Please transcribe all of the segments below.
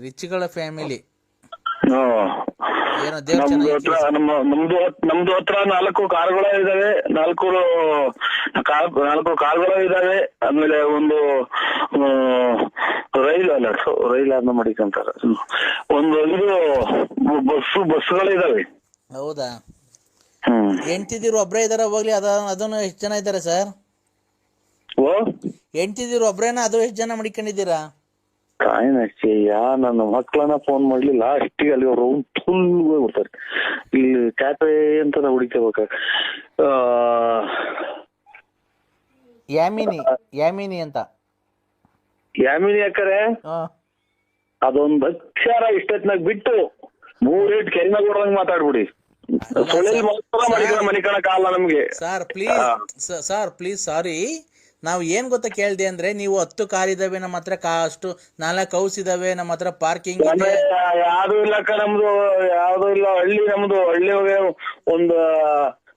ರಿಚ್ಗಳ family. ಹ್ಮ್. ಏನೋ ದೇವ್ರ ನಮ್ದು ಚೆನ್ನಾಗಿ ಹತ್ರ ನಮ್ಮ ನಮ್ದು ನಮ್ದು ಹತ್ರ ನಾಲ್ಕು ಕಾರ್ಗಳ ಇದಾವೆ. ನಾಲ್ಕು ಕಾರ್ ನಾಲ್ಕು ಕಾರ್ಗಳ ಇದಾವೆ. ಆಮೇಲೆ ಒಂದು ಆ, ರೈಲ್ ಅಲ್ಲ ರೈಲ್ ಅನ್ನ ಮಾಡಿಕಂತಾರ. ಒಂದು ಇದು ಬಸ್ ಬಸ್ಗಳು ಇದಾವೆ. ಹೌದಾ? ಹ್ಮ್. ಹೆಂಡ್ತಿದಿರು ಒಬ್ರೇ ಇದಾರ ಹೋಗ್ಲಿ ಅದ ಅದನ್ನು ಎಷ್ಟು ಜನ ಇದ್ದಾರೆ ಸರ್? ಓ? ಹೆಂಡ್ತಿದಿರು ಒಬ್ರೇನ ಅದು ಎಷ್ಟು ಜನ ಮಡಿಕೊಂಡಿದ್ದೀರಾ? ಕಾಯಿನಚ್ಚಯ್ಯ ನನ್ನ ಮಕ್ಕಳನ್ನ ಫೋನ್ ಮಾಡ್ಲಿಲ್ಲ ಅಷ್ಟಿಗೆ ಅಲ್ಲಿ ಅವ್ರು ಫುಲ್ ಹೋಗ್ಬಿಡ್ತಾರೆ ಇಲ್ಲಿ ಕ್ಯಾಪೆ ಅಂತ ನಾವು ಹುಡುಕಬೇಕ ಯಾಮಿನಿ ಯಾಮಿನಿ ಅಂತ. ಯಾಮಿನಿ ಅಕ್ಕರೆ? ಹಾ. ಅದೊಂದ್ ಅಕ್ಷರ ಇಷ್ಟೊತ್ನಾಗ ಬಿಟ್ಟು ಮೂರೇಟ್ ಕೆರಿನ ಕೊಡದಂಗ್ ಮಾತಾಡ್ಬಿಡಿ. ಮನಿಕಣ ಕಾಲ ನಮ್ಗೆ. Sir please sir please sorry ನಾವು ಏನ್ ಗೊತ್ತಾ ಕೇಳ್ದೆ ಅಂದ್ರೆ ನೀವು ಹತ್ತು ಕಾರ್ ಇದಾವೆ ನಮ್ಮ ಹತ್ರ ಕಾ ಅಷ್ಟು ನಾಲ್ಕು ಹೌಸ್ ಇದಾವೆ ನಮ್ಮ ಹತ್ರ ಪಾರ್ಕಿಂಗ್ ಇದೆ ಯಾವ್ದು ಇಲ್ಲ ಅಕ್ಕ ನಮ್ದು ಯಾವ್ದು ಇಲ್ಲ ಹಳ್ಳಿ ನಮ್ದು. ಹಳ್ಳಿ ಒಂದು ಒಂದ್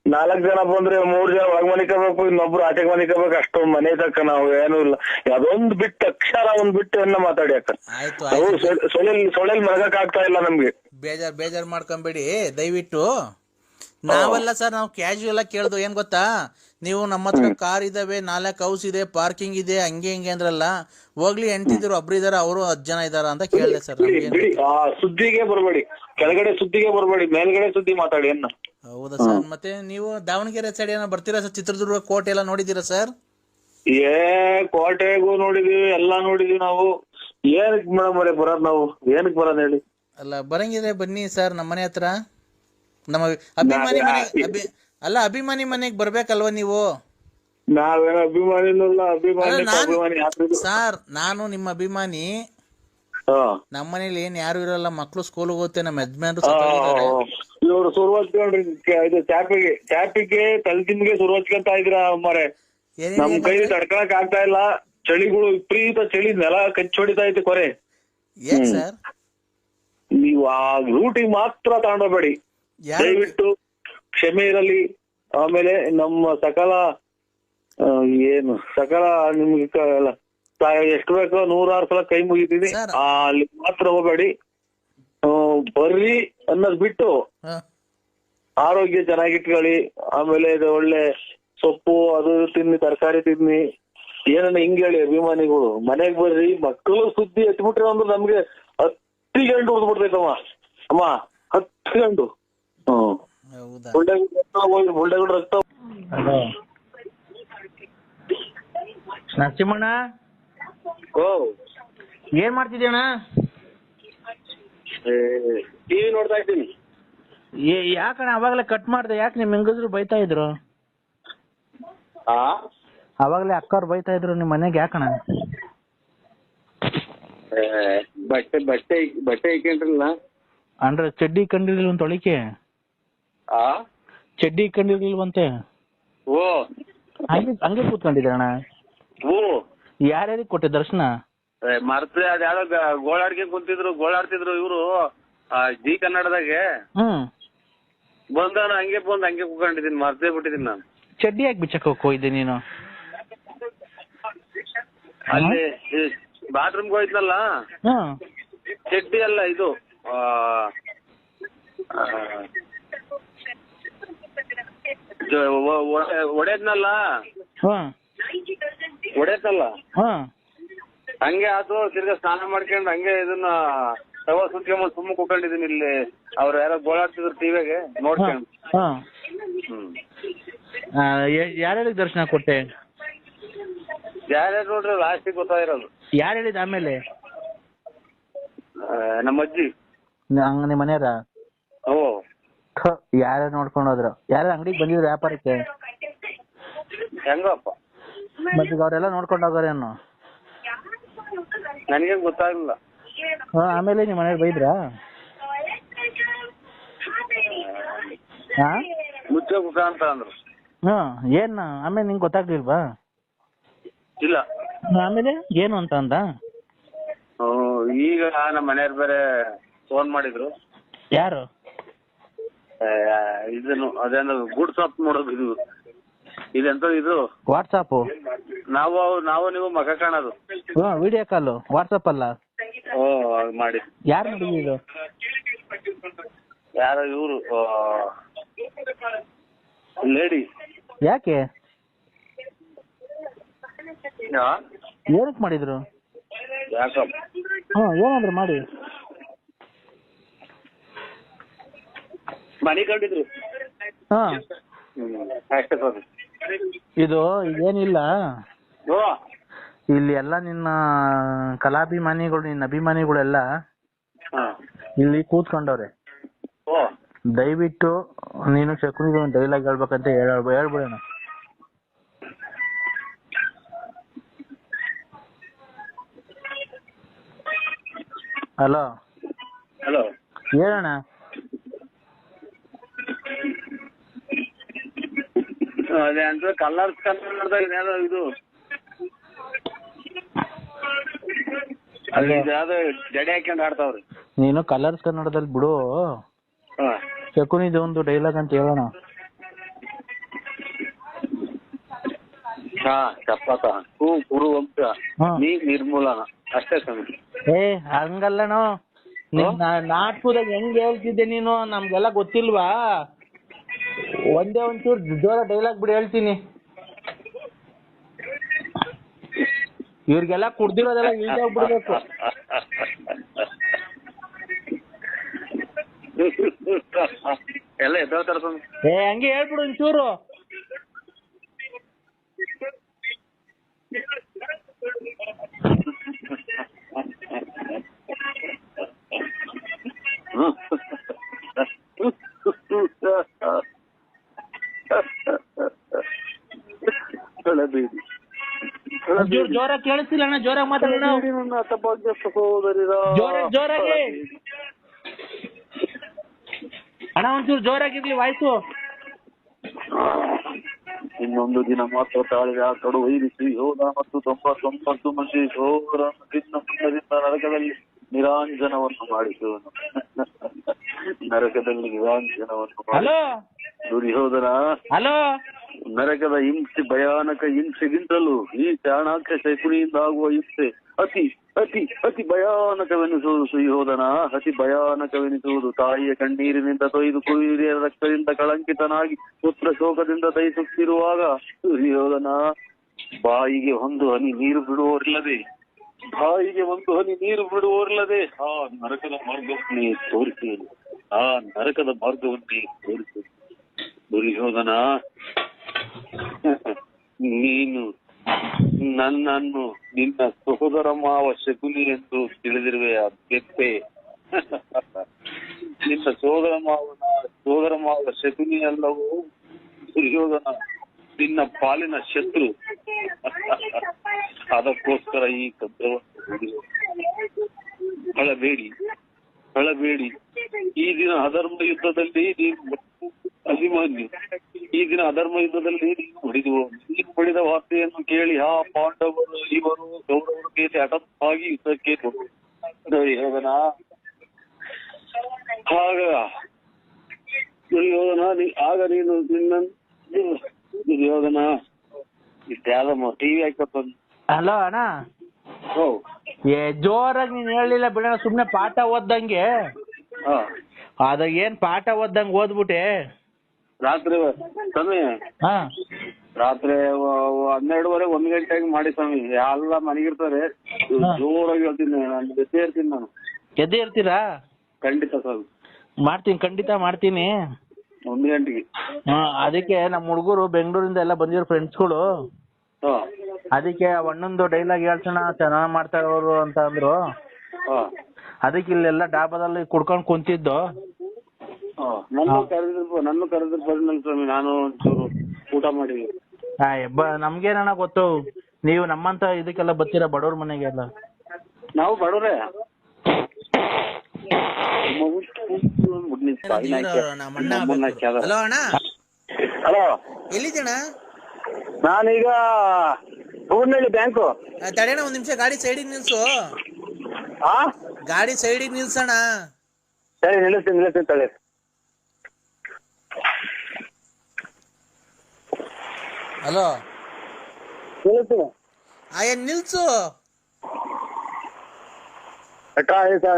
ನಾಲ್ಕ್ ಜನ ಬಂದ್ರೆ ಮೂರ್ ಜನ ಒಳಗ್ ಮನಿಕೋಬೇಕು ಇನ್ನೊಬ್ರು ಮನೆ ಮನಿಕೋಬೇಕು ಅಷ್ಟೊಂದ್ ಮನೆ ತಕ್ಕ ನಾವು ಏನು ಇಲ್ಲ. ಅದೊಂದ್ ಬಿಟ್ಟು ಅಕ್ಷರ ಒಂದ್ ಬಿಟ್ಟು ಎಲ್ಲ ಮಾತಾಡಿ ಅಕ್ಕ. ಆಯ್ತು ನಾವು ಆಯ್ತು. ಸೊಳ್ಳೆಲ್ ಮಲಗಕ್ ಆಗ್ತಾ ಇಲ್ಲ ನಮ್ಗೆ. ಬೇಜಾರ್ ಬೇಜಾರ್ ಮಾಡ್ಕೊಂಬೇಡಿ ದಯವಿಟ್ಟು. ನಾವೆಲ್ಲ ಸರ್ ನಾವು ಕ್ಯಾಶುಯಲ್ ಆಗಿ ಕೇಳ್ದು ಏನ್ ಗೊತ್ತಾ? ನೀವು ನಮ್ಮ ಹತ್ರ ಕಾರ್ ಇದಾವೆ ನಾಲ್ಕು ಹೌಸ್ ಇದೆ ಪಾರ್ಕಿಂಗ್ ಇದೆ ಹಂಗೆ ಹಿಂಗೆ ಅಂದ್ರಲ್ಲ ಹೋಗ್ಲಿ ಎಂಟಿದ್ರು ಒಬ್ರು ಇದಾರ ಅವರು ಹತ್ತು ಜನ ಇದಾರ ಅಂತ ಕೇಳ್ದೆ ಸರ್ ಬಿಡಿ ನಮ್ಗೇನು ಬಿಡಿ ಆ ಸುದ್ದಿಗೆ ಬರಬೇಡಿ ಕೆಳಗಡೆ ಸುದ್ದಿಗೆ ಬರಬೇಡಿ ಮೇಲ್ಗಡೆ ಸುದ್ದಿ ಮಾತಾಡಿ ಅನ್ನ ಹೌದಾ ಸರ್ ಮತ್ತೆ ನೀವು ದಾವಣಗೆರೆ ಸೈಡ್ ಏನೋ ಬರ್ತೀರಾ ಸರ್ ಚಿತ್ರದುರ್ಗ ಕೋಟೆ ಎಲ್ಲ ನೋಡಿದೀರಾ ಸರ್? ಏ ಕೋಟೆಗೂ ನೋಡಿದೀವಿ ಎಲ್ಲಾ ನೋಡಿದೀವಿ ನಾವು. ಏನಕ್ ಮೇಡಮ್ ಬರೋದ್ ನಾವು? ಏನಕ್ ಬರೋದ್ ಹೇಳಿ? ಅಲ್ಲ ಬರಂಗಿದ್ರೆ ಬನ್ನಿ ಸರ್ ನಮ್ಮ ಮನೆ ಹತ್ರ. ನಮ್ಮ ಅಭಿಮಾನಿ ಮನೆ ಅಭಿ ಅಲ್ಲ ಅಭಿಮಾನಿ ಮನೆಗೆ ಬರ್ಬೇಕಲ್ವಾ ನೀವು? ನಾವೇನೋ ಅಭಿಮಾನಿನಲ್ಲ ಅಭಿಮಾನಿ ಅಲ್ಲ, ನಾನ್- ಅಭಿಮಾನಿ ಯಾರು ಸರ್ ನಾನು ನಿಮ್ಮ ಅಭಿಮಾನಿ. ನಮ್ಮನೇಲಿ ಏನ್ ಯಾರು ಇರಲ್ಲ ಮಕ್ಳು ಸ್ಕೂಲ್ ಹೋಗುತ್ತೆ ನಮ್ಮ ಯಜಮಾನ್ರು ಸತ್ತೋಗಿದ್ದಾರೆ. ಇವ್ರು ಸುರು ಹಚ್ಕೊಂಡ್ರಿ ಕೆ- ಇದು ಚಾಪಿಗೆ ಚಾಪಿಗೆ ತಲೆತಿಮ್ಗೆ ಸುರು ಹಚ್ಕೊಂತ ಇದ್ರ ಅಮ್ಮರೆ ಏನೇನ್ ನಮ್ ಕೈ ತಡ್ಕೊಳಕ್ ಆಗ್ತಾ ಇಲ್ಲ ಚಳಿಗಳು ವಿಪರೀತ ಚಳಿ ನೆಲ ಕಚ್ಚೊಡಿತಾ ಐತೆ ಕೊರೆ. ಏನ್ ಸರ್? ನೀವು ಆ ರೂಟಿಗೆ ಮಾತ್ರ ತಗೊಂಡೋಗ್ಬೇಡಿ ದಯವಿಟ್ಟು ಕ್ಷಮೆ ಇರಲಿ. ಆಮೇಲೆ ನಮ್ಮ ಸಕಲ ಏನು ಸಕಲ ನಿಮ್ಗೆ ಎಷ್ಟು ಬೇಕೋ ನೂರಾರು ಸಲ ಕೈ ಮುಗಿತೀನಿ ಅಲ್ಲಿ ಮಾತ್ರ ಹೋಗಬೇಡಿ. ಬರ್ರಿ ಅನ್ನೋದ್ ಬಿಟ್ಟು. ಆರೋಗ್ಯ ಚೆನ್ನಾಗಿಟ್ಕೊಳ್ಳಿ. ಆಮೇಲೆ ಇದು ಒಳ್ಳೆ ಸೊಪ್ಪು ಅದು ತಿನ್ನಿ ತರಕಾರಿ ತಿನ್ನಿ. ಏನನ್ನ ಹಿಂಗ್ ಹೇಳಿ ಅಭಿಮಾನಿಗಳು. ಮನೆಗ್ ಬರ್ರಿ ಮಕ್ಕಳು ಸುದ್ದಿ ಹಚ್ಬಿಟ್ರೆ ಅಂದ್ರೆ ನಮ್ಗೆ ಹತ್ತಿ ಗಂಟು ಉಳಿದ್ಬಿಡ್ತೈತಮ್ಮ ಅಮ್ಮ ಹತ್ತು ಗಂಟು. ಹೌದಾ? ಬುಲ್ಡೆಗುಡ್ ರಕ್ತ ಹೋಗಿ ರಕ್ತ. ನರಸಿಂಹಣ್ಣ ಓ ಏನ್ ಮಾಡ್ತಿದ್ಯಣ್ಣ? ಟಿವಿ ನೋಡ್ತಾ ಇದ್ದೀನಿ. ಯಾಕಣ್ಣ ಅವಾಗಲೇ ಕಟ್ ಮಾಡ್ದೆ? ಯಾಕೆ ನಿಮ್ ಹೆಂಗಸ್ರು ಬೈತಾ ಇದ್ರು? ಆ? ಅವಾಗಲೇ ಅಕ್ಕವ್ರು ಬೈತಾ ಇದ್ರು ನಿಮ್ ಮನೆಗೆ ಯಾಕಣ್ಣ? ಏ, ಬಟ್ಟೆ ಬಟ್ಟೆ ಬಟ್ಟೆ ಇಕ್ಕಂಡ್ರಲ್ಲ? ಅಂದ್ರೆ ಚಡ್ಡಿ ಕಂಡಿರ್ಲಿಲ್ಲ ಒಂದು ತೊಳಿಕೆ? ಆ? ಚಡ್ಡಿ ಕಂಡಿರ್ಲಿಲ್ವಂತೆ? ಓ. ಹಂಗೆ ಹಂಗೆ ಕೂತ್ಕೊಂಡಿದ್ದೆ ಅಣ್ಣ. ಓ. ಯಾರ್ಯಾರಿಗೆ ಕೊಟ್ಟೆ ದರ್ಶನ? ಮರ್ತ್ರೆ ಅದ ಯಾವ್ದೋ ಗೋಳಾಡ್ಕೆ ಕುಂತಿದ್ರು ಗೋಳಾಡ್ತಿದ್ರು ಇವ್ರು ಜಿ ಕನ್ನಡದಾಗೆ. ಹ್ಮ್. ಬಂದಾನ ಹಂಗೆ ಬಂದ್ ಹಂಗೆ ಕೂತ್ಕೊಂಡಿದ್ದೀನಿ ಮರ್ತೇ ಬಿಟ್ಟಿದ್ದೀನಿ ನಾನು. ಚಡ್ಡಿ ಯಾಕೆ ಬಿಚ್ಚಕ್ ಹೋಗಿದ್ದೆ ನೀನು? ಅಲ್ಲಿ ಬಾತ್ರೂಮ್ಗೆ ಹೋಯ್ತಲ್ಲ? ಚಡ್ಡಿ ಅಲ್ಲ ಇದು ಆ, ಹಾ. ಹ್ಮ್ ಹಂಗೆ ಆತು ತಿರ್ಗಾ ಸ್ನಾನ ಮಾಡ್ಕೊಂಡು ಹಂಗೆ ಇದನ್ನ ತಗೋ ಸುತ್ಕೊಂಡ್ ಸುಮ್ಮ ಕುತ್ಕೊಂಡಿದ್ದೀನಿ ಇಲ್ಲಿ. ಅವ್ರ ಯಾರೋ ಗೋಳಾಡ್ತಿದ್ರು ಟಿವಿಗೆ ನೋಡ್ಕೊಂಡು. ಹಾ ಯಾರ್ಯಾರಿಗೆ ದರ್ಶನ ಕೊಟ್ಟೆ? ಯಾರ್ಯಾರು ನೋಡ್ರಿ ಲಾಸ್ಟಿಗೆ ಗೊತ್ತಾಗಿರೋದು. ಯಾರು ಹೇಳಿದ ಆಮೇಲೆ? ನಮ್ಮ ಅಜ್ಜಿ ಹಂಗ ನಿಮ್ಮ ಮನೆಯವರ? ಓ ಯಾರ್ಯಾರು ನೋಡ್ಕೊಂಡು ಹೋದ್ರು? ಯಾರ ಅಂಗಡಿಗೆ ಬಂದಿದ್ರು ವ್ಯಾಪಾರಕ್ಕೆ? ಹೆಂಗಪ್ಪ? ಮತ್ತೆ ಈಗ ಅವರೆಲ್ಲ ನೋಡ್ಕೊಂಡು ಹೋಗೋರೇನು? ನನಗೆ ಗೊತ್ತಾಗ್ಲಿಲ್ಲ. ಹಾ ಆಮೇಲೆ ನಿಮ್ಮ ಮನೇಲಿ ಬೈದ್ರಾ? ಹಾ? ಮುಚ್ಚ ಮುಖ ಅಂತ ಅಂದ್ರು. ಹ್ಮ್ ಏನ್ ಆಮೇಲೆ ನಿಂಗೆ ಗೊತ್ತಾಗ್ಲಿಲ್ವಾ? ಇಲ್ಲ. ಆಮೇಲೆ ಏನು ಅಂತ ಅಂದ? ಹ್ಮ್, ಈಗ ನಮ್ಮ ಮನೆಯವ್ರು ಬೇರೆ ಫೋನ್ ಮಾಡಿದ್ರು. ಯಾರು? ಇದನ್ನು ಅದೇನು ಗೂಡ್ಸ್ ಆಫ್ ಮಾಡೋದು ಇದು. ಇದೆಂತ ಇದು. ವಾಟ್ಸಾಪ್ ನಾವು ನಾವು ನೀವು ಮಗ ಕಾಣೋದು. ಹಾ ವಿಡಿಯೋ ಕಾಲ್ ವಾಟ್ಸಾಪ್ ಅಲ್ಲ? ಓ ಹಾಗ್ ಮಾಡಿ. ಯಾರು ಮಾಡಿದ್ದು ಯಾರೋ ಇವರು ಲೇಡಿ. ಯಾಕೆ? ಏನಕ್ಕೆ ಮಾಡಿದ್ರು? ಯಾಕಪ್ಪ ಹ್ಞೂ ಏನಾದ್ರು ಮಾಡಿ. ಮನೆ ಕಂಡಿದ್ರು ಹಾಂ. ಅಷ್ಟೇ ಸ್ವಾಮಿ ಇದು ಏನಿಲ್ಲ. ಓ. ಇಲ್ಲಿ ಎಲ್ಲ ನಿನ್ನ ಕಲಾಭಿಮಾನಿಗಳು ನಿನ್ನ ಅಭಿಮಾನಿಗಳೆಲ್ಲ ಹಾ. ಇಲ್ಲಿ ಕೂತ್ಕೊಂಡವ್ರೆ. ಓ. ದಯವಿಟ್ಟು ನೀನು ಶಕುನಿಗೆ ಒಂದು ಡೈಲಾಗ್ ಹೇಳ್ಬೇಕಂತ ಹೇಳ ಹೇಳ್ಬಿಡೋಣ. ಹಲೋ. ಹಲೋ. ಹೇಳೋಣ ಅದೇ ಅಂದ್ರೆ ಕಲರ್ಸ್ ಕನ್ನಡದಾಗ ಏನೋ ಇದು? ಅಲ್ಲಿ ಯಾವ್ದೋ ಜಡೆ ಹಾಕ್ಯಂಡ್ ಆಡ್ತಾವ್ರಿ. ನೀನು ಕಲರ್ಸ್ ಕನ್ನಡದಲ್ಲಿ ಬಿಡು. ಹಾ. ಇದು ಒಂದು ಡೈಲಾಗ್ ಅಂತ ಹೇಳೋಣ. ಹಾ ಚಪ್ಪತ. ಹೂ ಕುರು ವಂಶ. ಹಾ. ನೀ ನಿರ್ಮೂಲನ. ಅಷ್ಟೇ ಸ್ವಾಮಿ. ಏ ಹಂಗಲ್ಲಣ್ಣ ನಾಟಕದಾಗ ಹೆಂಗ್ ಹೇಳ್ತಿದ್ದೆ ನೀನು? ನಮ್ಗೆಲ್ಲ ಗೊತ್ತಿಲ್ವಾ? ಒಂದೇ ಒಂಚೂರು ಜೋರ ಡೈಲಾಗ್ ಬಿಡಿ ಹೇಳ್ತೀನಿ. ಇವ್ರಿಗೆಲ್ಲ ಕುಡ್ದಿರೋದೆಲ್ಲ ಇಳ್ದೇ ಹೋಗ್ಬಿಡ್ಬೇಕು ಎಲ್ಲ ಸ್ವಾಮಿ. ಏ ಹಂಗೆ ಹೇಳ್ಬಿಡು ಒಂಚೂರು. ಕಳಬೇಡಿ ಒಂಚೂರು ಜೋರಾಗಿ ಕೇಳಿಸ್ತಿಲ್ಲ ಅಣ್ಣ ಜೋರಾಗಿ ಮಾತಾಡೋಣ ಕಳಬೇಡಿ ನನ್ನ ಹತಭಾಗ್ಯ ಸಹೋದರಿರ. ಜೋರಾಗಿ ಜೋರಾಗಿ. ಅಣ್ಣ ಒಂಚೂರು ಜೋರಾಗಿರ್ಲಿ ವಾಯ್ಸು. ಇನ್ನೊಂದು ದಿನ ಮಾತ್ರ ತಾಳಿಗೆ ಆ ಕಡು ವೈರಿಸಿ ಯೋಧ ಮತ್ತು ತೊಂಬತ್ತೊಂಬತ್ತು ಮಂದಿ ತಿನ್ನ ಮುಂದದಿಂದ ನರಕದಲ್ಲಿ ನಿರಾಂಜನವನ್ನು ಮಾಡಿಸುವನು. ನರಕದಲ್ಲಿ ನಿರಾಂಜನವನ್ನು ಮಾಡಿ ದುರ್ಯೋಧನ. ಹಲೋ. ನರಕದ ಹಿಂಸೆ, ಭಯಾನಕ ಹಿಂಸೆಗಿಂತಲೂ ಈ ಚಾಣಾಕ್ಯ ಶಕುನಿಯಿಂದ ಆಗುವ ಹಿಂಸೆ ಅತಿ ಅತಿ ಅತಿ ಭಯಾನಕವೆನಿಸುವುದು ಸುಯೋಧನ. ಅತಿ ಭಯಾನಕವೆನಿಸುವುದು ತಾಯಿಯ ಕಣ್ಣೀರಿನಿಂದ ತೊಯ್ದು ಕುರಿಯ ರಕ್ತದಿಂದ ಕಳಂಕಿತನಾಗಿ ಪುತ್ರ ಶೋಕದಿಂದ ದಯಿಸುತ್ತಿರುವಾಗ ಸುಯೋಧನ, ಬಾಯಿಗೆ ಒಂದು ಹನಿ ನೀರು ಬಿಡುವವರಿಲ್ಲದೆ, ಬಾಯಿಗೆ ಒಂದು ಹನಿ ನೀರು ಬಿಡುವವರಿಲ್ಲದೆ ಆ ನರಕದ ಮಾರ್ಗವನ್ನೇ ತೋರಿಸುವುದು ಆ ನರಕದ ಮಾರ್ಗವನ್ನೇ ತೋರಿಸುವುದು ದುರ್ಯೋಧನ ನೀನು ನನ್ನನ್ನು ನಿನ್ನ ಸಹೋದರ ಮಾವ ಶಕುನಿ ಎಂದು ತಿಳಿದಿರುವೆ ಆ ಬೆಪ್ಪೆ ನಿನ್ನ ಸಹೋದರ ಮಾವನ ಸಹೋದರ ಮಾವ ಶಕುನಿ ಅಲ್ಲವೋ? ದುರ್ಯೋಧನ, ನಿನ್ನ ಪಾಲಿನ ಶತ್ರು. ಅದಕ್ಕೋಸ್ಕರ ಈ ಹೂಡಿದೆ. ಅಳಬೇಡಿ ಅಳಬೇಡಿ ಈ ದಿನ ಅಧರ್ಮ ಯುದ್ಧದಲ್ಲಿ ನೀನು ಅಭಿಮಾನ್ಯು. ಈ ದಿನ ಅಧರ್ಮ ಯುದ್ಧದಲ್ಲಿ ನೀನು ಹೊಡೆದು ನೀನು ಹೊಡೆದ ವಾರ್ತೆಯನ್ನು ಕೇಳಿ ಆ ಪಾಂಡವರು ಇವರು ಕೌರವರ ಹಠಾತ್ ಆಗಿ ಯುದ್ಧಕ್ಕೆ ದುರ್ಯೋಧನ ಆಗ ದುರ್ಯೋಧನ ಆಗ ನೀನು ನಿನ್ನ ದುರ್ಯೋಧನ ಇದ್ಯಾದಮ್ಮ ಟಿವಿ ಹಾಕಪ್ಪ ಹಲೋ ಅಣ್ಣ. ಏ ಜೋರಾಗಿ ನೀನ್ ಹೇಳಿಲ್ಲ ಬಿಡೋಣ ಸುಮ್ನೆ ಪಾಠ ಓದ್ದಂಗೆ. ಹಾ. ಅದ ಏನ್ ಪಾಠ ಓದ್ದಂಗೆ ಓದ್ಬಿಟ್ಟೆ? ರಾತ್ರಿ ಸ್ವಾಮಿ ಹಾ. ರಾತ್ರಿ ಹನ್ನೆರಡುವರೆ ಒಂದ್ ಗಂಟೆಗೆ ಮಾಡಿ ಸ್ವಾಮಿ. ಎಲ್ಲ ಮನೆಗಿರ್ತಾರೆ. ಜೋರಾಗಿ ಹೇಳ್ತೀನಿ ನಾನು ಜೊತೆ ಇರ್ತೀನಿ ನಾನು. ಎದ್ದೆ ಇರ್ತೀರಾ? ಖಂಡಿತ ಸ್ವಾಮಿ. ಮಾಡ್ತೀನಿ ಖಂಡಿತ ಮಾಡ್ತೀನಿ. ಒಂದ್ ಗಂಟೆಗೆ. ಹಾ ಅದಕ್ಕೆ ನಮ್ಮ ಹುಡುಗರು ಬೆಂಗಳೂರಿಂದ ಎಲ್ಲ ಬಂದಿರೋ ಫ್ರೆಂಡ್ಸ್ಗಳು ಹಾ. ಅದಕ್ಕೆ ಅಣ್ಣಂದು ಡೈಲಾಗ್ ಹೇಳ್ಸೋಣ ಚೆನ್ನಾಗ್ ಮಾಡ್ತಾರೆ ಅವರು ಅಂತ ಅಂದ್ರು. ಅದಕ್ಕೆ ಇಲ್ಲೆಲ್ಲ ಡಾಬಾದಲ್ಲಿ ಕುಡ್ಕೊಂಡ್ ಕುಂತಿದ್ದು. ನನ್ನ ಕರೆದ್ರು ನನ್ನ ಕರೆದ್ರು ಬಂದ್ಮೇಲೆ ಸ್ವಾಮಿ ನಾನು ಒಂಚೂರು ಊಟ ಮಾಡಿ ಆ, ಬ ನಮ್ಗೇನಣ್ಣ ಗೊತ್ತು? ನೀವು ನಮ್ಮಂತ ಇದಕ್ಕೆಲ್ಲ ಬರ್ತೀರಾ ಬಡವ್ರ ಮನೆಗೆಲ್ಲ? ನಾವು ಬಡವ್ರೆ. ಹಲೋ ಅಣ್ಣ. ಹಲೋ. ಎಲ್ಲಿದ್ದೀಣ ನಾನೀಗ ಹೂರ್ನಳ್ಳಿ ಬ್ಯಾಂಕು. ತಡೆಯಣ ಒಂದ್ ನಿಮಿಷ ಗಾಡಿ ಸೈಡಿಗೆ ನಿಲ್ಸು. ಗಾಡಿ ಸೈಡಿಗೆ ನಿಲ್ಸಣ ಸರಿ ನಿಲ್ಲಿಸ್ತೀನಿ ನಿಲ್ಲಿಸ್ತೀನಿ ತಳಿ ಹಲೋ. ಆಯ ನಿಲ್ಸು.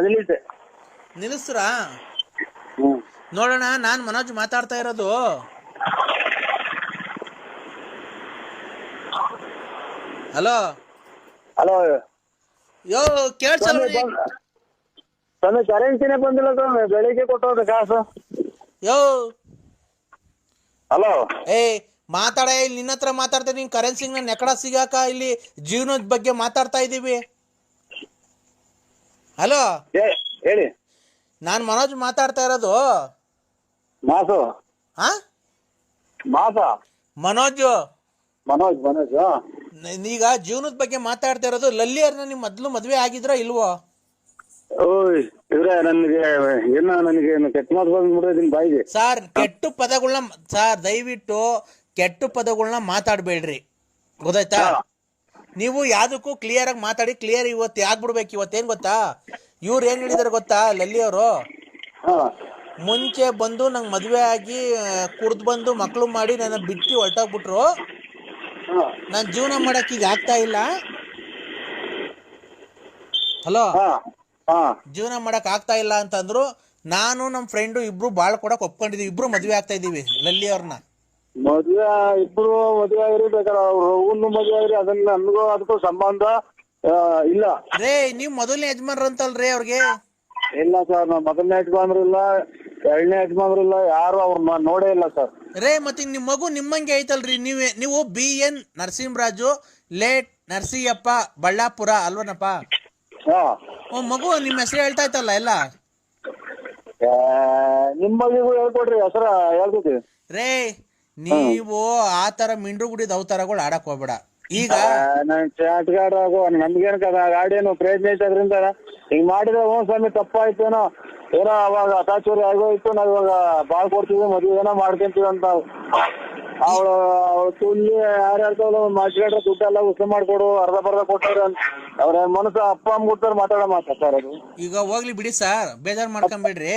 ನಿಲ್ಲಿಸೆ ನಿಲ್ಲಿಸ್ರಾ ನೋಡೋಣ ನಾನು ಮನೋಜ್ ಮಾತಾಡ್ತಾ ಇರೋದು. ಹಲೋ. ಹಲೋ. ಯೋ ಕೇಳ್ಸಲ್ಲ ಸ್ವಾಮಿ ಕರೆನ್ಸಿನೇ ಬಂದಿಲ್ಲ ಬೆಳಿಗ್ಗೆ ಕೊಟ್ಟೋದು ಕಾಸು. ಯೋ. ಹಲೋ. ಏ ಮಾತಾಡ ಇಲ್ಲಿ ನಿನ್ನ ಹತ್ರ ಮಾತಾಡ್ತಾ ನೀನ್ ಕರೆನ್ಸಿಂಗ್ ನೆಕಡ ಸಿಗಾಕ ಇಲ್ಲಿ ಜೀವನದ ಬಗ್ಗೆ ಮಾತಾಡ್ತಾ ಇದ್ದೀವಿ ಹಲೋ ಹೇಳಿ. ನಾನ್ ಮನೋಜ್ ಮಾತಾಡ್ತಾ ಇರೋದು. ಮಾಸು ಹಾ ಮಾಸ ಮನೋಜ್. ಮನೋಜ್ ಮನೋಜ್ ಈಗ ಜೀವನದ ಬಗ್ಗೆ ಮಾತಾಡ್ತಾ ಇರೋದು. ಲಲ್ಲಿ ಅವ್ರನ್ನ ನಿಮ್ ಮೊದ್ಲು ಮದ್ವೆ ಆಗಿದ್ರ ಇಲ್ವೋ? ಓಯ್ ಇವ್ರೆ ನನಗೆ ಏನೋ ನನಗೆ ಕೆಟ್ಟ ಮಾತು ಬಾಯಿಗೆ. ಸಾರ್ ಕೆಟ್ಟು ಪದಗಳನ್ನ ಸಾರ್ ದಯವಿಟ್ಟು ಕೆಟ್ಟು ಪದಗಳನ್ನ ಮಾತಾಡಬೇಡ್ರಿ. ಗೊತ್ತಾಯ್ತಾ. ನೀವು ಯಾವ್ದಕ್ಕೂ ಕ್ಲಿಯರ್ ಆಗಿ ಮಾತಾಡಿ ಕ್ಲಿಯರ್ ಇವತ್ತು ಆಗ್ಬಿಡ್ಬೇಕು ಇವತ್ತೇನ್ ಗೊತ್ತಾ? ಇವ್ರು ಏನ್ ಹೇಳಿದಾರೆ ಗೊತ್ತಾ ಲಲ್ಲಿ ಅವರು? ಮುಂಚೆ ಬಂದು ನಂಗೆ ಮದ್ವೆ ಆಗಿ ಕುಡ್ದು ಬಂದು ಮಕ್ಳು ಮಾಡಿ ನನ್ನ ಬಿಟ್ಟು ಹೊರಟೋಗ್ಬಿಟ್ರು. ನಾನು ಜೀವನ ಮಾಡಕ್ ಈಗ ಆಗ್ತಾ ಇಲ್ಲ. ಹಲೋ? ಜೀವನ ಮಾಡಕ್ ಆಗ್ತಾ ಇಲ್ಲ ಅಂತಂದ್ರು ನಾನು ನಮ್ಮ ಫ್ರೆಂಡು ಇಬ್ರು ಬಾಳ್ ಕೊಡಕ್ ಒಪ್ಕೊಂಡಿದೀವಿ. ಇಬ್ರು ಮದ್ವೆ ಆಗ್ತಾ ಇದೀವಿ ಲಲ್ಲಿ ಅವ್ರನ್ನ ಮದ್ವೆ ಇಬ್ರು ಮದ್ವೆ ಆಗಿರಿ ಬೇಕಾದ್ರೆ ಅವ್ರು ಮದ್ವೆ ಆಗಿರಿ ಅದನ್ನ ನನ್ಗೂ ಅದಕ್ಕೂ ಸಂಬಂಧ ಆ, ಇಲ್ಲ. ರೇ ನೀವ್ ಮೊದಲನೇ ಯಜಮಾನ್ರ ಅಂತಲ್ರಿ ಅವ್ರಿಗೆ? ಇಲ್ಲ ಸರ್ ನಾವ್ ಮೊದಲನೇ ಯಜಮಾನ್ರು ಇಲ್ಲ ಎರಡನೇ ಯಜಮಾನ್ರು ಇಲ್ಲ ಯಾರು ಅವ್ರನ್ನ ನೋಡೇ ಇಲ್ಲ ಸರ್. ರೇ ಮತ್ತೆ ನಿಮ್ ಮಗು ನಿಮ್ಮಂಗೆ ಐತಲ್ರಿ ನೀವೇ ನೀವು B N Narasimharaju late Narasimhappa Ballapura ಅಲ್ವನಪ್ಪ? ಹಾ. ಓ ಮಗು ನಿಮ್ಮ ಹೆಸರು ಹೇಳ್ತಾ ಇತ್ತಲ್ಲ ಎಲ್ಲ? ಆ, ನಿಮ್ಮ ಮಗಿಗೂ ಹೇಳ್ಕೊಡ್ರಿ ಹೆಸರ ಹೇಳ್ತೀವಿ ರೇ ನೀವು ಆ ತರ ಮಿಂಡ್ರು ಗುಡಿದ ಅವತಾರಗಳು ಆಡಕ್ ಹೋಗ್ಬೇಡ. ಈಗ ನಾನು ಚಾಟ್ಗಾಡ್ರ ನಮ್ಗೇನ್ ಕದ ಗಾಡಿಯನ್ನು ಪ್ರಯತ್ನ ಐತೆ ಅದ್ರಿಂದ ಹಿಂಗ್ ಮಾಡಿದ್ರೆ ಓ ಸ್ವಾಮಿ ತಪ್ಪಾಯ್ತೇನೋ ಏನೋ ಅವಾಗ ಅತಾಚುರಿ ಆಗೋಯ್ತು ನಾವ್ ಇವಾಗ ಬಾಳ್ ಕೊಡ್ತೀವಿ ಮದ್ವೆ ಏನೋ ಮಾಡ್ಕೊಂತೀವಿ ಅಂತ ಅವಳು. ಅವಳು ತುಲ್ಲಿ ಯಾರ್ಯಾರ್ತಾವಲ್ಲ ಮಾಚ್ಗಾಡ್ರೆ ದುಡ್ಡೆಲ್ಲ ಉಸ ಮಾಡ್ಕೊಡು ಅರ್ಧ ಬರ್ಧ ಕೊಟ್ಟವ್ರೆ ಅಂತ. ಅವ್ರ ಮನಸ್ಸು ಅಪ್ಪ ಅಮ್ಮ ಕೊಡ್ತಾರೆ ಮಾತಾಡೋ ಮಾತಾ ಸರ್ ಅದು. ಈಗ ಹೋಗ್ಲಿ ಬಿಡಿ ಸರ್ ಬೇಜಾರ್ ಮಾಡ್ಕೊಂಬೇಡ್ರಿ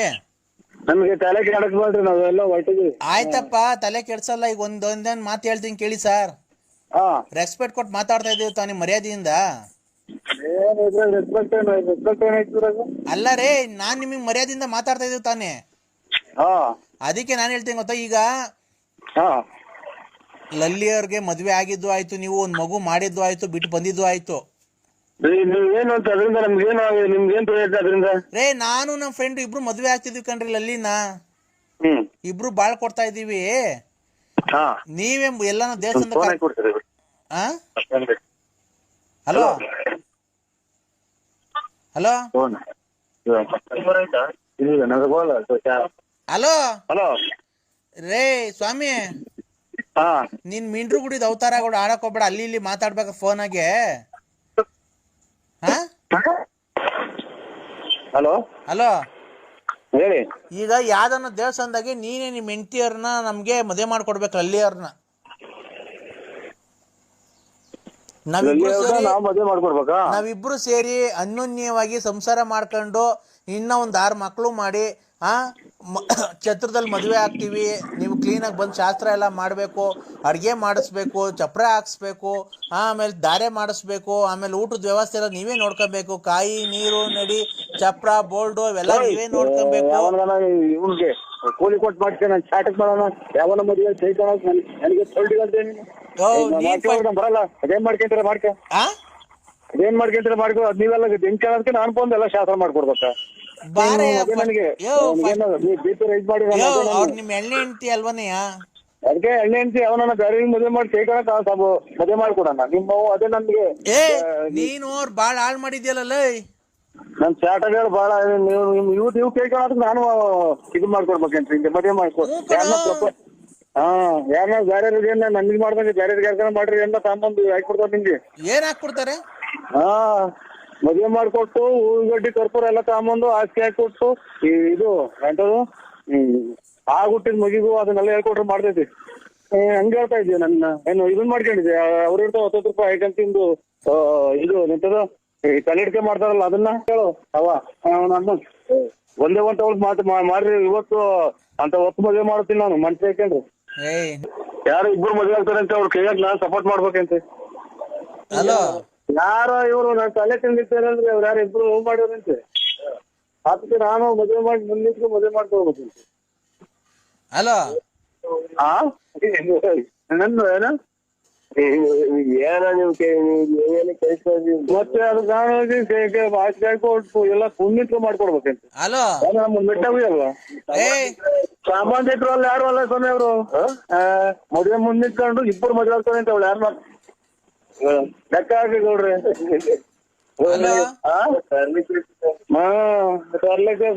ನಮ್ಗೆ ತಲೆ ಕೆಡಕ್ಬೇಡ್ರಿ ನಾವೆಲ್ಲ ಹೊರಟಿದ್ವಿ. ಆಯ್ತಪ್ಪ ತಲೆ ಕೆಡ್ಸಲ್ಲ ಈಗ ಒಂದ್ ಒಂದೇನ್ ಮಾತು ಹೇಳ್ತೀನಿ ಕೇಳಿ ಸರ್. ಹಾ. ರೆಸ್ಪೆಕ್ಟ್ ಕೊಟ್ಟು ಮಾತಾಡ್ತಾ ಇದೀವಿ ತಾನಿ ಮರ್ಯಾದೆಯಿಂದ. ಏನ್ ಇದ್ರಾಗ ರೆಸ್ಪೆಕ್ಟ್ ಏನು ರೆಸ್ಪೆಕ್ಟ್ ಏನೈತಿ ಇದ್ರಾಗ? ಅಲ್ಲ ರೇ ನಾನ್ ನಿಮಗ್ ಮರ್ಯಾದೆಯಿಂದ ಮಾತಾಡ್ತಾ ಇದೀವಿ ತಾನೆ. ಹಾ. ಅದಕ್ಕೆ ನಾನು ಹೇಳ್ತೀನಿ ಗೊತ್ತಾ? ಈಗ ಹಾ. ಲಲ್ಲಿ ಅವ್ರಿಗೆ ಮದ್ವೆ ಆಗಿದ್ದು ಆಯ್ತು ನೀವು ಒಂದ್ ಮಗು ಮಾಡಿದ್ದು ಆಯ್ತು ಬಿಟ್ಟು ಬಂದಿದ್ದು ಆಯ್ತು. ನೀವೇನು ಅಂತ ಅದರಿಂದ ನಮ್ಗೇನು ನಿಮ್ಗೇನ್ ಪ್ರಯೋಜನ ಅದರಿಂದ? ರೇ ನಾನು ನಮ್ಮ ಫ್ರೆಂಡ್ ಇಬ್ರು ಮದ್ವೆ ಆಗ್ತಿದ್ವಿ ಕಣ್ರಿ ಲಲ್ಲಿನ. ಹ್ಮ್. ಇಬ್ರು ಬಾಳ್ ಕೊಡ್ತಾ ಇದೀವಿ ಹಾ. ನೀವೇ ಎಲ್ಲಾನು ದೇವಸ್ಥಾನದ ಫೋನ್ ಕೊಡ್ತೀರಿ ಆ? Hello hello? ಫೋನ್ ಇಲ್ಲ ನನಗೆ ಬೋಲ ಹಲೋ? ಹಲೋ? ರೇ ಸ್ವಾಮಿ. ಹಾ. ನೀನ್ ಮಿಂಡ್ರು ಗುಡಿದ ಅವತಾರಗಳು ಆಡಕ್ ಹೋಗ್ಬೇಡ. ಅಲ್ಲಿ ಇಲ್ಲಿ ಮಾತಾಡ್ಬೇಕ ಫೋನ್ ಹಾ ಹಲೋ? ಹಲೋ? ಹೇಳಿ. ಈಗ ಯಾವ್ದನ್ನ ದೇವಸ್ಥಾನದಾಗೆ ನೀನೇ ನಿಮ್ ಹೆಂಡತಿಯವ್ರನ್ನ ನಮ್ಗೆ ಮದುವೆ ಮಾಡ್ಕೊಡ್ಬೇಕು ಅಲ್ಲಿ ಅವ್ರನ್ನ ನಾವಿಬ್ರು ಸೇರಿ ನಾವು ಮದುವೆ ಮಾಡ್ಕೊಡ್ಬೇಕಾ? ನಾವಿಬ್ರು ಸೇರಿ ಅನ್ಯೋನ್ಯವಾಗಿ ಸಂಸಾರ ಮಾಡ್ಕೊಂಡು ಇನ್ನ ಒಂದ್ ಆರು ಮಕ್ಕಳು ಮಾಡಿ ಆ ಛತ್ರದಲ್ಲಿ ಮದುವೆ ಆಗ್ತೀವಿ ನೀವು ಕ್ಲೀನಾಗಿ ಬಂದು ಶಾಸ್ತ್ರ ಎಲ್ಲ ಮಾಡಬೇಕು ಅಡುಗೆ ಮಾಡಿಸ್ಬೇಕು ಚಪ್ರ ಹಾಕ್ಸ್ಬೇಕು ಆಮೇಲೆ ದಾರೆ ಮಾಡಿಸ್ಬೇಕು ಆಮೇಲೆ ಊಟದ ವ್ಯವಸ್ಥೆ ಎಲ್ಲ ನೀವೇ ನೋಡ್ಕೊಬೇಕು ಕಾಯಿ ನೀರು ನಡಿ ಚಪ್ರ ಬೋಲ್ಡು ಇವೆಲ್ಲ ನೀವೇ ನೋಡ್ಕೊಬೇಕು. ಕೂಲಿ ಕೊಟ್ಟು ಮಾಡ್ತೇನೆ ಚಾಟಕ್ ಮಾಡೋಣ ಯಾವನ ಮದುವೆ ಚೈತನ ನನಗೆ ಬರಲ್ಲ ಅದೇನ್ ಮಾಡ್ಕೊಂತೀರ ಮಾಡ್ಕ. ಅದೇನ್ ಮಾಡ್ಕೊಂತೀರ ಮಾಡ್ಕೊ ಅದ್ ನೀವೆಲ್ಲ ಬೆಂಕಿ ಕೇಳೋದಕ್ಕೆ ನಾನು ಬಂದು ಎಲ್ಲ ಶಾಸ್ತ್ರ ಮಾಡ್ಕೊಡ್ಬೇಕಾ? ಬಾರೆ ಅವ್ರು ನಿಮ್ಮ ಎಣ್ಣೆ ಹೆಂಡ್ತಿ ಅಲ್ವನೆಯಾ ಅದಕ್ಕೆ ಎಣ್ಣೆ ಹೆಂಡತಿ ಅವನನ್ನ ಬೇರೆ ಮದುವೆ ಮಾಡಿ ಕೈಕೊಳಕ್ ಮದುವೆ ಮಾಡ್ಕೊಡೋಣ. ನಿಮ್ಮ ಅದೇ ನನ್ಗೆ ಏ ನೀನು ಅವ್ರು ಬಾಳ ಹಾಳು ಮಾಡಿದ್ಯಲ್ಲ ನನ್ ಚಾಟಗಳು ಬಾಳ ನೀವು ನಿಮ್ ಇವ್ ನೀವು ನಾನು ಇದು ಮಾಡ್ಕೊಡ್ಬೇಕೇನ್ರಿ ಹಿಂಗೆ ಮದುವೆ ಮಾಡ್ಕೊ ಹ್ಞೂ ಕಣೋ. ಯಾರನ್ನ ಪ್ರಪ- ಹಾ ಯಾರನ್ನ ಬೇರೆ ನನ್ಗೆ ಮಾಡ್ದಂಗೆ ಬೇರೆ ಯಾರ್ಗಾರ ಮಾಡ್ರಿ ಎಲ್ಲ ಸಾಂಬಂದು ಹಾಕ್ಬಿಡ್ತಾರೆ ನಿಮ್ಗೆ. ಏನ್ ಹಾಕ್ಬಿಡ್ತಾರೆ? ಹಾ. ಮದುವೆ ಮಾಡ್ಕೊಟ್ಟು ಹೂಗಡ್ಡಿ ಕರ್ಪೂರ ಎಲ್ಲ ತಗೊಂಬಂದು ಹಾಕಿ ಹಾಕೊಟ್ಟು ಈ ಇದು ಎಂಟದು ಹ್ಮ್ ಆಗ ಹುಟ್ಟಿದ ಮಗಿಗೂ ಅದನ್ನೆಲ್ಲ ಹೇಳ್ಕೊಟ್ರೆ ಮಾಡ್ತೈತಿ. ಹಂಗ ಹೇಳ್ತಾ ಇದ್ದೀವಿ ನನ್ನ. ಏನು ಇದನ್ ಮಾಡ್ಕೊಂಡಿದ್ದೆ ಅವ್ರ ಇರ್ತಾವ ಹತ್ತತ್ತು ರೂಪಾಯಿ ಐಟಮ್ ತಿಂದು ಆ, ಇದು ನಿಂತದ ಈ ತಲೆಡಿಕೆ ಮಾಡ್ತಾರಲ್ಲ ಅದನ್ನ ಹೇಳು ಅವ ನನ್ನ. ಒಂದೇ ಒಂದ್ ತಗೊಳ್ ಮಾತು ಮಾಡ್ರಿ ಇವತ್ತು ಅಂತ ಹೊತ್ತು ಮದುವೆ ಮಾಡ್ತೀನಿ ನಾನು ಮನ್ಸಿ ಹಾಕೊಂಡ್ರು ಯಾರು ಇಬ್ರು ಮದುವೆ ಆಗ್ತಾರೆ ಅಂತ ಅವ್ರ ಕೈಯಾಗ ನಾನ್ ಸಪೋರ್ಟ್ ಮಾಡ್ಬೇಕಂತೆ. ಹಲೋ. ಯಾರೋ ಇವರು ನಾನ್ ತಲೆ ತಿಂದಿರ್ತೇನೆ ಅಂದ್ರೆ ಅವ್ರು ಯಾರು ಇಬ್ರು ಹೂ ಮಾಡಿದ್ರಂತೆ. ಅದಕ್ಕೆ ನಾನು ಮದುವೆ ಮಾಡಿ ಮುಂದಿಟ್ಟು ಮದುವೆ ಮಾಡ್ಕೊಳ್ಬೇಕು ಹಲೋ? ಆ? ನನ್ನ ಏನ? ಏನೋ ನೀವು ಏನು ಕೆಲಸ ಮತ್ತೆ ಅದು ನಾನು ಕೊಟ್ಟು ಎಲ್ಲ ಮಾಡ್ಕೊಡ್ಬೇಕಂತ. ಹಲೋ? ನಮ್ಮ ಮೆಟ್ಟಾಗಿ ಅಲ್ವಾ ಯಾರು ಅಲ್ಲ ಸ್ವಾಮಿ ಅವರು? ಮದುವೆ ಮುಂದಿಟ್ಕೊಂಡು ಇಬ್ಬರು ಮದುವೆ ಆಗ್ತಾರೆ ಅಂತ ಅವಳು. ಯಾರು ಲೆಕ್ಕ ಹಾಕಿ ಗೌಡ್ರಿ? ಹಲೋ ಆ? ಹಾ ತರ್ಲಿಕ್ಕೆ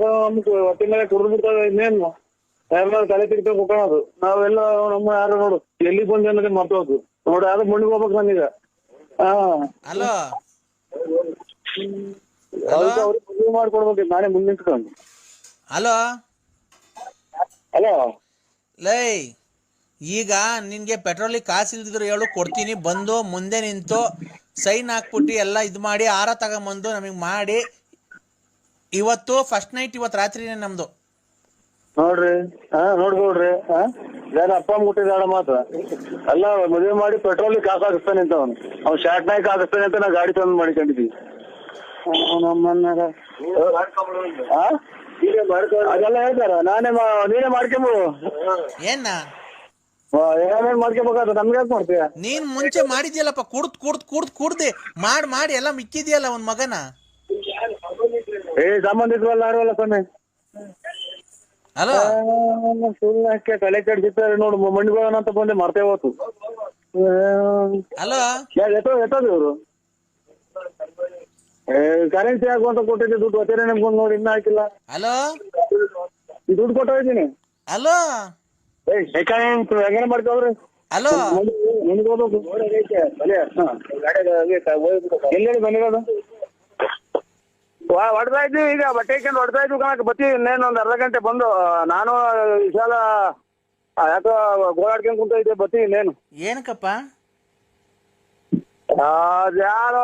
ಹೊತ್ತಿನ ಮೇಲೆ ಕುಡಿದು ಬಿಡ್ತದೆ ಇನ್ನೇನು. ಯಾರು ತಲೆ ತಿರ್ತ ಕುಕೊಳ್ಳೋದು ನಾವೆಲ್ಲ ನಮ್ಮ ಯಾರು ನೋಡು ಎಲ್ಲಿ ಬಂದು ಅನ್ನೋದೇ ಮರ್ತೋದು ನೋಡಿ ಅದು ಮುಣಿಗೆ ಹೋಗ್ಬೇಕು ನನಗ. ಹಾ. ಹಲೋ ಅದಕ್ಕೆ ಅವ್ರಿಗೆ ಮದುವೆ ಮಾಡ್ಕೊಡ್ಬೇಕು ನಾನೇ ಮುಂದೆ ನಿಂತ್ಕೊಂಡು. ಹಲೋ ಹಲೋ ಲೈ? ಈಗ ನಿನ್ಗೆ ಪೆಟ್ರೋಲಿಗೆ ಕಾಸು ಇಲ್ದಿದ್ರು ಹೇಳು ಕೊಡ್ತೀನಿ ಬಂದು ಮುಂದೆ ನಿಂತು ಸೈನ್ ಹಾಕ್ಬಿಟ್ಟು ಎಲ್ಲ ಇದು ಮಾಡಿ ಆರ ತಗೊಂಬಂದು ನಮಗೆ ಮಾಡಿ. ಇವತ್ತು ಫಸ್ಟ್ ನೈಟ್ ಇವತ್ತು ರಾತ್ರಿನೇ ನಮ್ದು. ನೋಡ್ರಿ ಹಾ ನೋಡ್ಕೊಡ್ರಿ ಹಾ? ಅಪ್ಪ ಮುಟ್ಟಿದಾಳ ಮಾತ್ರ. ಅಲ್ಲ ಮದುವೆ ಮಾಡಿ ಪೆಟ್ರೋಲ್ ಕಾಸು ಹಾಕಿಸ್ತಾನೆ ಅಂತ ಅವನು. ಅವ್ನು ಶಾರ್ಟ್ ನಾಯ್ಕ ಹಾಕಿಸ್ತಾನೆ ಅಂತ ನಾ ಗಾಡಿ ತಂದು ಮಾಡ್ಕೊಂಡಿದ್ವಿ. ನಮ್ಮನ್ನ ಅದೆಲ್ಲ ಹೇಳ್ತಾರ ನಾನೇ ಮಾ- ನೀನೇ ಮಾಡ್ಕೊಂಬು ಏನ ಏನೇನ್ ಮಾಡ್ಕೊಬೇಕಾದ್ರೆ ನಮ್ಗೆ ಯಾಕೆ ಮಾಡ್ತೀಯ? ನೀನ್ ಮುಂಚೆ ಮಾಡಿದ್ಯಲ್ಲಪ್ಪ ಕುಡ್ದ್ ಕುಡ್ದ್ ಕುಡ್ದ್ ಕುಡ್ದೆ. ಮಾಡಿ ಮಾಡಿ ಎಲ್ಲ ಮಿಕ್ಕಿದ್ಯಲ್ಲ ಒಂದ್ ಮಗನ? ಏ ಸಂಬಂಧಿಕರಲ್ಲ ತಲೆ ಕೆಡ್ಸಿರ್ತಾರೆ ನೋಡು ಅಂತ ಬಂದೆ ಮರ್ತೇ ಹೋತು ಎತ್ತೋದು ಇವರು? ಕರೆನ್ಸಿ ಹಾಕುವಂತ ಕೊಟ್ಟಿದ್ದೆ ದುಡ್ಡು ಒತ್ತೇನೆ ನಮ್ಗೊಂದು ನೋಡಿ ಇನ್ನ ಹಾಕಿಲ್ಲ. ದುಡ್ಡು ಹಲೋ ಏಯ್ ಹೆಂಗನೆ ಹಲೋ? ಎಲ್ಲೆಲ್ಲಿ ಬಂದಿರೋದು? ಹೊಡ್ತಾ ಇದ್ವಿ ಈಗ ಬಟ್ಟೆ ಹಾಕೊಂಡು ಹೊಡ್ತಾ ಇದ್ವಿ ಕಣಕ್. ಬತ್ತಿ ಇನ್ನೇನು ಒಂದ್ ಅರ್ಧ ಗಂಟೆ ಬಂದು ನಾನು ವಿಶಾಲ ಯಾಕೋ ಗೋಳಾಡ್ಕೊಂಡ್ ಕುಂತ ಇದ್ದೆ ಬತ್ತಿ ಇನ್ನೇನು. ಏನಕ್ಕಪ್ಪ? ಅದ್ಯಾರೋ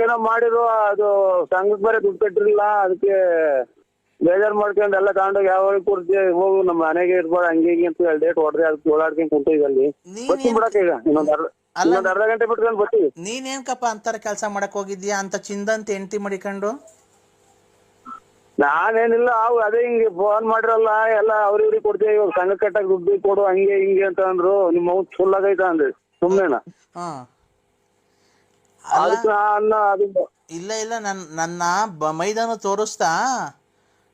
ಏನೋ ಮಾಡಿದ್ರು ಅದು ಸಂಘಕ್ಕೆ ಬೇರೆ ದುಡ್ಡು ಕಟ್ಟಿರಲಿಲ್ಲ ಅದಕ್ಕೆ ಬೇಜಾರ್ ಮಾಡ್ಕೊಂಡು ಎಲ್ಲ ತಗೊಂಡೋಗಿ ಯಾವ ಕೂರ್ತಿ ಹೋಗು ನಮ್ಮ ಮನೆಗೆ ಇರ್ಬೋದು ಹಂಗೆ ಹಿಂಗೆ ಅಂತ ಹೇಳಿ ಡೇಟ್ ಹೊಡೆದ್ರೆ ಅದಕ್ಕೆ ಓಡಾಡ್ಕೊಂಡ್ ಕುಂತೀವಿ ಅಲ್ಲಿ. ಬಿಡಕ್ ಬರ್ತೀನಿ ಬಿಡಕ್ಕೆ ಈಗ ಇನ್ನೊಂದ್ ಅರ್ಧ ಇನ್ನೊಂದ್ ಅರ್ಧ ಗಂಟೆ ಬಿಟ್ಕೊಂಡು ಬರ್ತೀವಿ. ನೀನೇನ್ಕಪ್ಪ ಅಂತರ ಕೆಲಸ ಮಾಡಕ್ ಹೋಗಿದ್ಯಾ? ಅಂತ ಚಿಂದಂತ ಹೆಂಡತಿ ಮಾಡಿಕೊಂಡು? ನಾನೇನಿಲ್ಲ ಅವ್ ಅದೇ ಹಿಂಗೆ ಫೋನ್ ಮಾಡಿರಲ್ಲ ಎಲ್ಲ ಅವ್ರ ಇವ್ರಿಗೆ ಕೊಡ್ತೀವಿ ಇವಾಗ ಸಂಘ ಕಟ್ಟಕ್ ದುಡ್ಡು ಕೊಡು ಹಂಗೆ ಹಿಂಗೆ ಅಂತ ಅಂದ್ರು ನಿಮ್ಮ ಅವ್ನು ಫುಲ್ ಆಗೈತ ಅಂದ್ರೆ ಸುಮ್ನೆನ. ಹಾ. ಅಲ್ಲ ಇಲ್ಲ ಇಲ್ಲ ನನ್ ನನ್ನ ಬ- ಮೈದಾನ ತೋರಿಸ್ತಾ?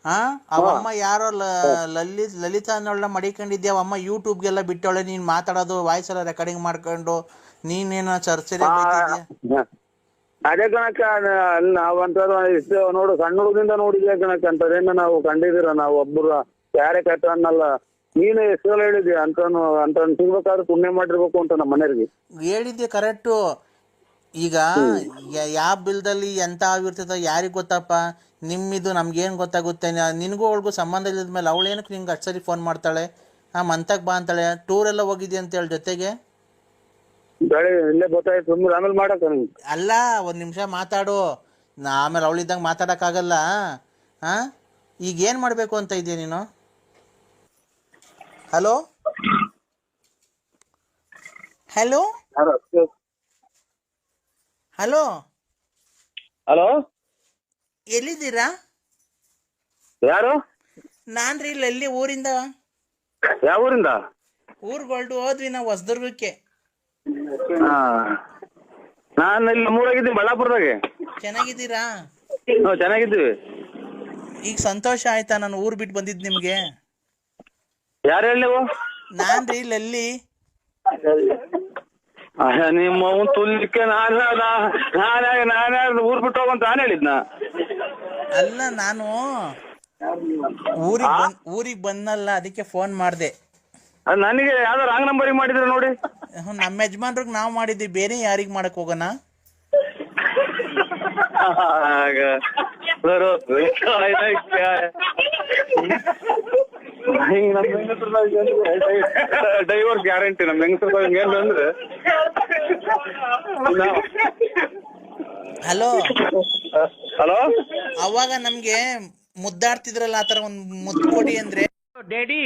ಆ ಅವಮ್ಮ ಯಾರೋ ಲಲಿತ್ ಲಲಿತಾ ಅನ್ನೋಳ ಮಡಿಕೊಂಡಿದ್ದೆ ಅವಮ್ಮ ಯೂಟ್ಯೂಬ್ಗೆಲ್ಲ ಬಿಟ್ಟವಳೆ ನೀನ್ ಮಾತಾಡೋದು ವಾಯ್ಸ್ ಎಲ್ಲ ರೆಕಾರ್ಡಿಂಗ್ ಮಾಡ್ಕೊಂಡು ನೀನೇನ ಚರ್ಚೆ ಅದೇ ಕಣಕ್ಕ ನಾವಂತದ್ದು ಇಷ್ಟು ನೋಡು ಸಣ್ಣ ಹುಡುಗಿಂದ ನೋಡಿದ್ಯಾ ಕಣಕ್ಕ? ಅಂತದೇನ ನಾವು ಕಂಡಿದ್ದೀರ? ನಾವು ಒಬ್ಬರು ಯಾರೇ ಕಟ್ಟ ಅನ್ನಲ್ಲ. ನೀನು ಎಷ್ಟು ಹೇಳಿದ್ಯ? ಹೇಳಿದ್ಯಾ ಅಂತನು ಅಂತ ಸಿಗ್ಬೇಕಾದ್ರೆ ಪುಣ್ಯ ಮಾಡಿರ್ಬೇಕು ಅಂತ ನಮ್ಮ ಮನೆಯವ್ರಿಗೆ ಹೇಳಿದ್ದೆ ಕರೆಕ್ಟು ಈಗ ಯಾವ ಬಿಲ್ದಲ್ಲಿ ಎಂತ ಆಗಿರ್ತದ ಯಾರಿಗ್ ಗೊತ್ತಪ್ಪ? ನಿಮ್ಮಿದು ನಮ್ಗೇನ್ ಗೊತ್ತಾಗುತ್ತೆ? ನಿನಗೂ ಅವಳಿಗೂ ಸಂಬಂಧ ಇಲ್ಲದ ಮೇಲೆ ಅವಳು ಏನಕ್ಕೆ ನಿಂಗೆ ಅಷ್ಟು ಸರಿ ಫೋನ್ ಮಾಡ್ತಾಳೆ? ಆ ಮಂತಕ್ ಬಾ ಅಂತಾಳೆ. ಟೂರ್ ಎಲ್ಲ ಹೋಗಿದ್ಯ ಅಂತ ಹೇಳಿ ಜೊತೆಗೆ? ಅಲ್ಲ ಒಂದು ನಿಮಿಷ ಮಾತಾಡು. ನಾ ಆಮೇಲೆ ಅವಳಿದ್ದಂಗೆ ಮಾತಾಡೋಕ್ಕಾಗಲ್ಲ. ಹಾ ಈಗ ಏನು ಮಾಡಬೇಕು ಅಂತ ಇದೆಯಾ ನೀನು? ಹಲೋ. ಹಲೋ. ಹಲೋ? ಹಲೋ? ಎಲ್ಲಿದ್ದೀರಾ? ಯಾರು? ನಾನು ರೀ ಎಲ್ಲಿ ಊರಿಂದ? ಯಾವ ಊರಿಂದ? ಊರುಗಳ್ದು ಹೋದ್ವಿ ನಾವು ಹೊಸದುರ್ಗಕ್ಕೆ. ಹಾ. ನಾನು ಇಲ್ಲಿ ನಮ್ಮೂರಾಗಿದ್ದೀನಿ ಬಳ್ಳಾಪುರದಾಗೆ. ಚೆನ್ನಾಗಿದ್ದೀರಾ? ನಾವು ಚೆನ್ನಾಗಿದ್ದೀವಿ. ಈಗ ಸಂತೋಷ ಆಯ್ತಾ ನಾನು ಊರ್ ಬಿಟ್ಟು ಬಂದಿದ್ದು ನಿಮ್ಗೆ? ಯಾರು ಹೇಳಿ ನೀವು? ನಾನು ರೀ ಲಲ್ಲಿ ಅಯ್ಯ, ನಿಮ್ಮ ಅವನ್ ತುಲ್ಲಿಕ್ಕೆ ನಾನು ನಾನೇ ನಾನೇ ಊರ್ ಬಿಟ್ಟು ಹೋಗಂತ ನಾನು ಹೇಳಿದ್ನ? ಅಲ್ಲ ನಾನು ಊರಿಗೆ ಬಂದ್ ಊರಿಗೆ ಬಂದಲ್ಲ ಅದಕ್ಕೆ ಫೋನ್ ಮಾಡಿದೆ. ಅದು ನನಗೆ ಯಾವ್ದೋ ರಾಂಗ್ ನಂಬರ್ ಮಾಡಿದ್ರೆ ನೋಡಿ. ನಮ್ಮ ಯಜಮಾನ್ರಿಗೆ ನಾವು ಮಾಡಿದ್ವಿ ಬೇರೆ ಯಾರಿಗೆ ಮಾಡಕ್ ಹೋಗೋಣ? ಆಗ. ಬರೋ ಹಿಂಗ್ ನಮ್ ಡೈವರ್ ಗ್ಯಾರಂಟಿ ನಮ್ ಹೆಂಗ್ ಏನಂದ್ರೆ ಹಲೋ. ಹಲೋ. ಅವಾಗ ನಮ್ಗೆ ಮುದ್ದಾಡ್ತಿದ್ರಲ್ಲ ಆತರ ಒಂದ್ ಮುದ್ದು ಕೊಡಿ ಅಂದ್ರೆ. ಡ್ಯಾಡಿ.